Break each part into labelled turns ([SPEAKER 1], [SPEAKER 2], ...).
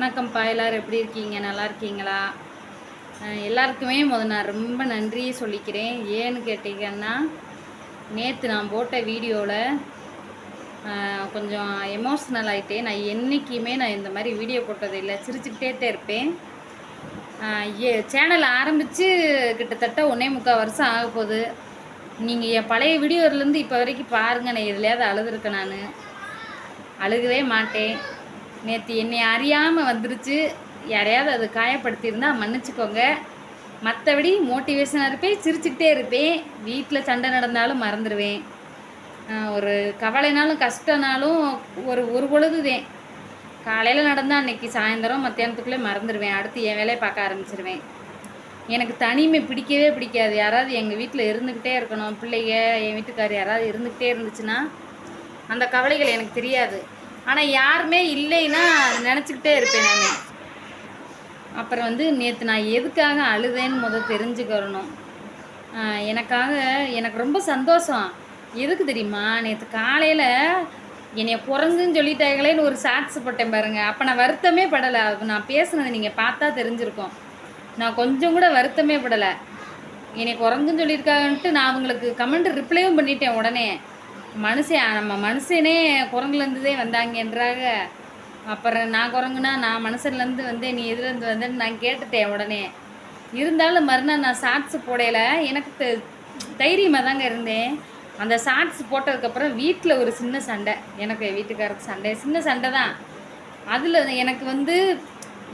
[SPEAKER 1] வணக்கம்ப்பா எல்லோரும் எப்படி இருக்கீங்க நல்லா இருக்கீங்களா எல்லாருக்குமே முத நான் ரொம்ப நன்றி சொல்லிக்கிறேன் ஏன்னு கேட்டீங்கன்னா நேற்று நான் போட்ட வீடியோவில் கொஞ்சம் எமோஷ்னல் ஆகிட்டேன் நான் என்றைக்குமே நான் இந்த மாதிரி வீடியோ இல்லை சிரிச்சுக்கிட்டே இருப்பேன் ஏ சேனல் ஆரம்பித்து கிட்டத்தட்ட ஒன்றே முக்கால் வருஷம் ஆக போகுது நீங்கள் என் பழைய வீடியோலேருந்து இப்போ வரைக்கும் பாருங்கள் நான் எதுலையாவது அழுதுருக்கேன் நான் அழுகவே மாட்டேன் நேற்று என்னை அறியாமல் வந்துருச்சு யாரையாவது அது காயப்படுத்தியிருந்தால் மன்னிச்சுக்கோங்க மற்றபடி மோட்டிவேஷனாக இருப்பேன் சிரிச்சுக்கிட்டே இருப்பேன் வீட்டில் சண்டை நடந்தாலும் மறந்துடுவேன் ஒரு கவலைனாலும் கஷ்டனாலும் ஒரு ஒரு பொழுதுதேன் காலையில் நடந்தால் அன்னைக்கு சாயந்தரம் மத்தியானத்துக்குள்ளே மறந்துடுவேன் அடுத்து என் வேலையை பார்க்க ஆரம்பிச்சிருவேன் எனக்கு தனிமை பிடிக்கவே பிடிக்காது யாராவது எங்கள் வீட்டில் இருந்துக்கிட்டே இருக்கணும் பிள்ளைங்க என் வீட்டுக்கார் யாராவது இருந்துக்கிட்டே இருந்துச்சுன்னா அந்த கவலைகள் எனக்கு தெரியாது ஆனால் யாருமே இல்லைன்னா நினச்சிக்கிட்டே இருப்பேன் நான் அப்புறம் வந்து நேற்று நான் எதுக்காக அழுதேன்னு முதல் தெரிஞ்சுக்கணும் எனக்காக எனக்கு ரொம்ப சந்தோஷம் எதுக்கு தெரியுமா நேற்று காலையில் என்னைய குறைஞ்சுன்னு சொல்லிட்டாங்களேன்னு ஒரு ஷார்ட்ஸ் போட்டேன் பாருங்கள் அப்போ நான் வருத்தமே படலை நான் பேசுனது நீங்கள் பார்த்தா தெரிஞ்சிருக்கோம் நான் கொஞ்சம் கூட வருத்தமே படலை என்னை குறைஞ்சுன்னு சொல்லியிருக்காங்கன்ட்டு நான் அவங்களுக்கு கமெண்ட் ரிப்ளையும் பண்ணிட்டேன் உடனே மனுஷன் நம்ம மனுஷனே குரங்குலேருந்துதே வந்தாங்கன்றாங்க அப்புறம் நான் குரங்குனா நான் மனுஷன்லேருந்து வந்து நீ இதுலேருந்து வந்தேன்னு நான் கேட்டுட்டேன் உடனே இருந்தாலும் மறுநாள் நான் சாட்ஸு போடையில் எனக்கு தைரியமாக தாங்க இருந்தேன் அந்த ஷார்ட்ஸ் போட்டதுக்கப்புறம் வீட்டில் ஒரு சின்ன சண்டை எனக்கு வீட்டுக்காரருக்கு சண்டை சின்ன சண்டை தான் அதில் எனக்கு வந்து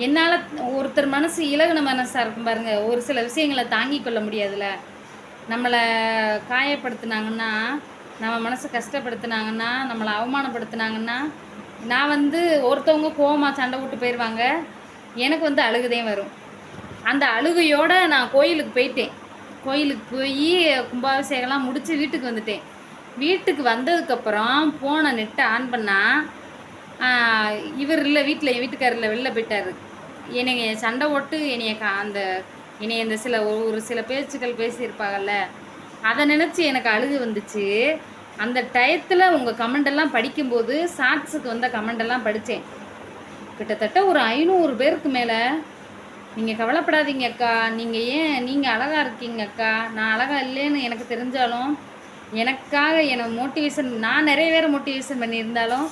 [SPEAKER 1] என்னால் ஒருத்தர் மனசு இலகுன மனசாக இருக்கும் பாருங்கள் ஒரு சில விஷயங்களை தாங்கிக் கொள்ள முடியாதுல்ல நம்மளை காயப்படுத்தினாங்கன்னா நம்ம மனசை கஷ்டப்படுத்தினாங்கன்னா நம்மளை அவமானப்படுத்தினாங்கன்னா நான் வந்து ஒருத்தவங்க கோவமாக சண்டை விட்டு போயிடுவாங்க எனக்கு வந்து அழுகுதே வரும் அந்த அழுகையோடு நான் கோயிலுக்கு போயிட்டேன் கோயிலுக்கு போய் கும்பாபிஷேகம்லாம் முடித்து வீட்டுக்கு வந்துட்டேன் வீட்டுக்கு வந்ததுக்கப்புறம் ஃபோனை நெட்டை ஆன் பண்ணால் இவர் இல்லை வீட்டில் என் வீட்டுக்காரர் இல்லை வெளில போயிட்டார் என்னைய சண்டை ஓட்டு என்னைய கா அந்த என்னைய இந்த சில ஒரு சில பேச்சுக்கள் பேசியிருப்பாங்கல்ல அதை நினச்சி எனக்கு அழுகு வந்துச்சு அந்த டயத்தில் உங்கள் கமெண்டெல்லாம் படிக்கும்போது சாட்ஸுக்கு வந்த கமெண்டெல்லாம் படித்தேன் கிட்டத்தட்ட ஒரு ஐநூறு பேருக்கு மேலே நீங்கள் கவலைப்படாதீங்க அக்கா நீங்கள் ஏன் நீங்கள் அழகாக இருக்கீங்க அக்கா நான் அழகாக இல்லைன்னு எனக்கு தெரிஞ்சாலும் எனக்காக என்னை மோட்டிவேஷன் நான் நிறைய பேர் மோட்டிவேஷன் பண்ணியிருந்தாலும்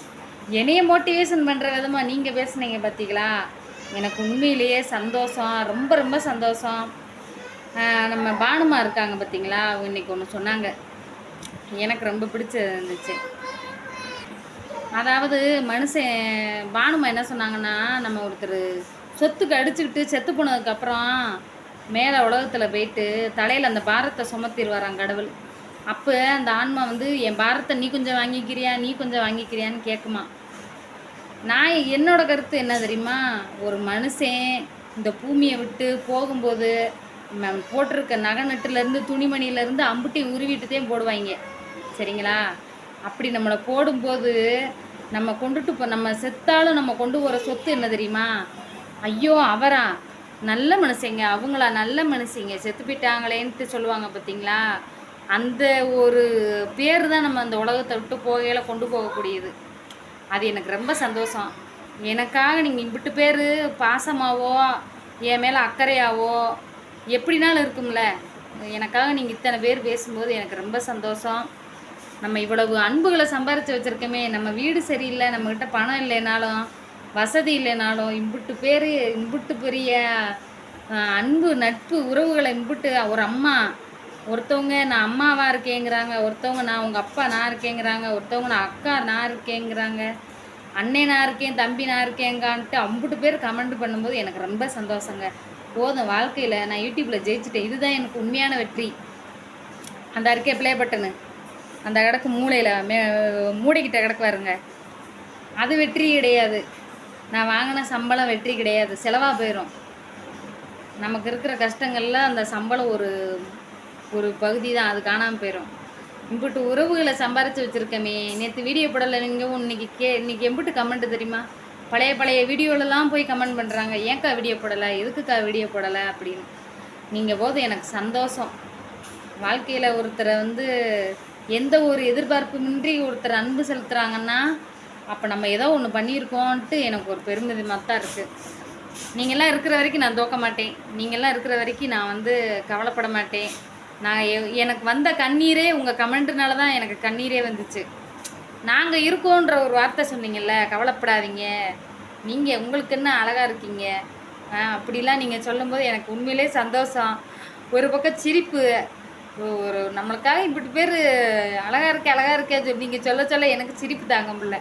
[SPEAKER 1] என்னைய மோட்டிவேஷன் பண்ணுற விதமாக நீங்கள் பேசுனீங்க பார்த்தீங்களா எனக்கு உண்மையிலேயே சந்தோஷம் ரொம்ப ரொம்ப சந்தோஷம் நம்ம பானுமா இருக்காங்க பார்த்தீங்களா இன்றைக்கி ஒன்று சொன்னாங்க எனக்கு ரொம்ப பிடிச்சது இருந்துச்சு அதாவது மனுஷன் பானுமா என்ன சொன்னாங்கன்னா நம்ம ஒருத்தர் சொத்துக்கு அடிச்சுக்கிட்டு செத்து போனதுக்கப்புறம் மேலே உலகத்தில் போயிட்டு தலையில் அந்த பாரத்தை சுமத்திடுவாராம் கடவுள் அப்போ அந்த ஆன்மா வந்து என் பாரத்தை நீ கொஞ்சம் வாங்கிக்கிறியா நீ கொஞ்சம் வாங்கிக்கிறியான்னு கேட்குமா நான் என்னோட கருத்து என்ன தெரியுமா ஒரு மனுஷன் இந்த பூமியை விட்டு போகும்போது போட்டிருக்க நகை நட்டுலேருந்து துணிமணியிலேருந்து அம்புட்டி உருவிட்டுதான் போடுவாங்க சரிங்களா அப்படி நம்மளை போடும்போது நம்ம கொண்டுட்டு போ நம்ம செத்தாலும் நம்ம கொண்டு போகிற சொத்து என்ன தெரியுமா ஐயோ அவரா நல்ல மனுஷங்க அவங்களா நல்ல மனுஷங்க செத்து போயிட்டாங்களேன்ட்டு சொல்லுவாங்க பார்த்தீங்களா அந்த ஒரு பேர் தான் நம்ம அந்த உலகத்தை விட்டு போகையில் கொண்டு போகக்கூடியது அது எனக்கு ரொம்ப சந்தோஷம் எனக்காக நீங்கள் இம்பிட்டு பேர் பாசமாவோ என் மேலே அக்கறையாவோ எப்படினாலும் இருக்கும்ல எனக்காக நீங்கள் இத்தனை பேர் பேசும்போது எனக்கு ரொம்ப சந்தோஷம் நம்ம இவ்வளவு அன்புகளை சம்பாரித்து வச்சுருக்கோமே நம்ம வீடு சரியில்லை நம்மக்கிட்ட பணம் இல்லைனாலும் வசதி இல்லைனாலும் இம்புட்டு பேர் இம்புட்டு பெரிய அன்பு நட்பு உறவுகளை இம்புட்டு ஒரு அம்மா ஒருத்தவங்க நான் அம்மாவாக இருக்கேங்கிறாங்க ஒருத்தவங்க நான் உங்கள் அப்பா நான் இருக்கேங்கிறாங்க ஒருத்தவங்க நான் அக்கா நான் இருக்கேங்கிறாங்க அண்ணே நான் இருக்கேன் தம்பி நான் இருக்கேங்கான்ட்டு அம்புட்டு பேர் கமெண்ட் பண்ணும்போது எனக்கு ரொம்ப சந்தோஷங்க போதும் வாழ்க்கையில் நான் யூடியூப்பில் ஜெயிச்சிட்டேன் இதுதான் எனக்கு உண்மையான வெற்றி அந்த அறிக்கை பிளே பட்டனு அந்த கிடக்கு மூளையில் மே மூடைக்கிட்ட கிடக்கு பாருங்க அது வெற்றி கிடையாது நான் வாங்கின சம்பளம் வெற்றி கிடையாது செலவாக போயிடும் நமக்கு இருக்கிற கஷ்டங்களில் அந்த சம்பளம் ஒரு ஒரு பகுதி தான் அது காணாமல் போயிடும் இம்பிட்டு உறவுகளை சம்பாரித்து வச்சுருக்கமே நேற்று வீடியோ படலை நீங்கள் இன்னைக்கு கே இன்னைக்கு எம்பிட்டு கமெண்ட்டு தெரியுமா பழைய பழைய வீடியோலலாம் போய் கமெண்ட் பண்ணுறாங்க ஏன்க்கா வீடியோ போடலை எதுக்குக்கா வீடியோ போடலை அப்படின்னு நீங்கள் போது எனக்கு சந்தோஷம் வாழ்க்கையில் ஒருத்தரை வந்து எந்த ஒரு எதிர்பார்ப்புமின்றி ஒருத்தர் அன்பு செலுத்துகிறாங்கன்னா அப்போ நம்ம ஏதோ ஒன்று பண்ணியிருக்கோன்ட்டு எனக்கு ஒரு பெருமிதமாக தான் இருக்குது நீங்கள்லாம் இருக்கிற வரைக்கும் நான் தோக்க மாட்டேன் நீங்கள்லாம் இருக்கிற வரைக்கும் நான் வந்து கவலைப்பட மாட்டேன் நான் எனக்கு வந்த கண்ணீரே உங்கள் கமெண்ட்னால தான் எனக்கு கண்ணீரே வந்துச்சு நாங்கள் இருக்கோன்ற ஒரு வார்த்தை சொன்னீங்கல்ல கவலைப்படாதீங்க நீங்கள் உங்களுக்கு என்ன அழகாக இருக்கீங்க அப்படிலாம் நீங்கள் சொல்லும்போது எனக்கு உண்மையிலே சந்தோஷம் ஒரு பக்கம் சிரிப்பு ஒரு நம்மளுக்காக இப்படி பேர் அழகாக இருக்கே அழகாக இருக்கே நீங்கள் சொல்ல சொல்ல எனக்கு சிரிப்பு தாங்க முடியல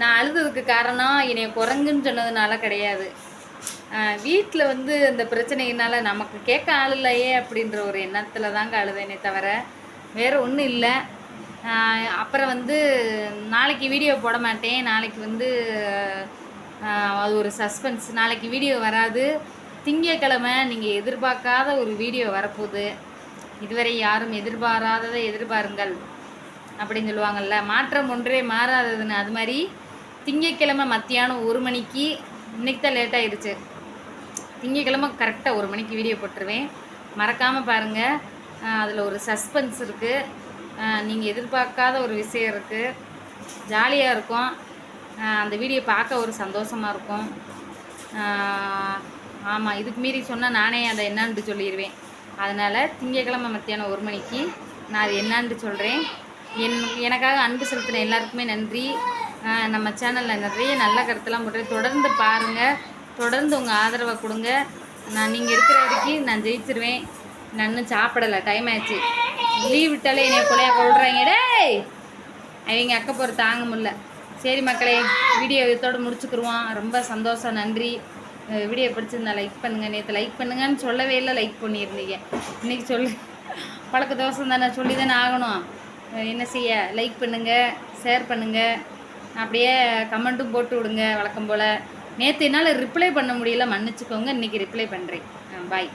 [SPEAKER 1] நான் அழுததுக்கு காரணம் என்னைய குரங்குன்னு சொன்னதுனால கிடையாது வீட்டில் வந்து இந்த பிரச்சனையினால் நமக்கு கேட்க ஆள் இல்லையே அப்படின்ற ஒரு எண்ணத்தில் தாங்க அழுதேனே தவிர வேறு ஒன்றும் இல்லை அப்புறம் வந்து நாளைக்கு வீடியோ போட மாட்டேன் நாளைக்கு வந்து அது ஒரு சஸ்பென்ஸ் நாளைக்கு வீடியோ வராது திங்கக்கிழமை நீங்கள் எதிர்பார்க்காத ஒரு வீடியோ வரப்போகுது இதுவரை யாரும் எதிர்பாராததை எதிர்பாருங்கள் அப்படின்னு சொல்லுவாங்கள்ல மாற்றம் ஒன்றே மாறாததுன்னு அது மாதிரி திங்கக்கிழமை மத்தியானம் ஒரு மணிக்கு இன்னைக்கு தான் லேட் ஆயிடுச்சு திங்கக்கிழமை கரெக்டாக ஒரு மணிக்கு வீடியோ போட்டுருவேன் மறக்காமல் பாருங்கள் அதில் ஒரு சஸ்பென்ஸ் இருக்குது நீங்கள் எதிர்பார்க்காத ஒரு விஷயம் இருக்குது ஜாலியாக இருக்கும் அந்த வீடியோ பார்க்க ஒரு சந்தோஷமாக இருக்கும் ஆமாம் இதுக்கு மீறி சொன்னால் நானே அதை என்னான்ட்டு சொல்லிடுவேன் அதனால் திங்கக்கிழமை மத்தியானம் ஒரு மணிக்கு நான் அது என்னான்ட்டு சொல்கிறேன் என் எனக்காக அன்பு செலுத்தின எல்லாருக்குமே நன்றி நம்ம சேனலில் நிறைய நல்ல கருத்தெல்லாம் போட்டுறேன் தொடர்ந்து பாருங்கள் தொடர்ந்து உங்கள் ஆதரவை கொடுங்க நான் நீங்கள் இருக்கிற வரைக்கும் நான் ஜெயிச்சிருவேன் நான் சாப்பிடலை டைம் ஆச்சு லீவ் விட்டாலே என்னை கொலையாக கொள்கிறாங்க டே அவங்க அக்கா போகிற தாங்க முடில சரி மக்களே வீடியோ இதோடு முடிச்சுக்கிருவோம் ரொம்ப சந்தோஷம் நன்றி வீடியோ பிடிச்சிருந்தா லைக் பண்ணுங்கள் நேற்று லைக் பண்ணுங்கன்னு சொல்லவே இல்லை லைக் பண்ணியிருந்தீங்க இன்றைக்கி சொல்லு பழக்க தோசம் தானே சொல்லி தானே ஆகணும் என்ன செய்ய லைக் பண்ணுங்கள் ஷேர் பண்ணுங்கள் அப்படியே கமெண்ட்டும் போட்டு விடுங்க வழக்கம் போல் நேற்று என்னால் ரிப்ளை பண்ண முடியல மன்னிச்சுக்கோங்க இன்றைக்கி ரிப்ளை பண்ணுறேன் பாய்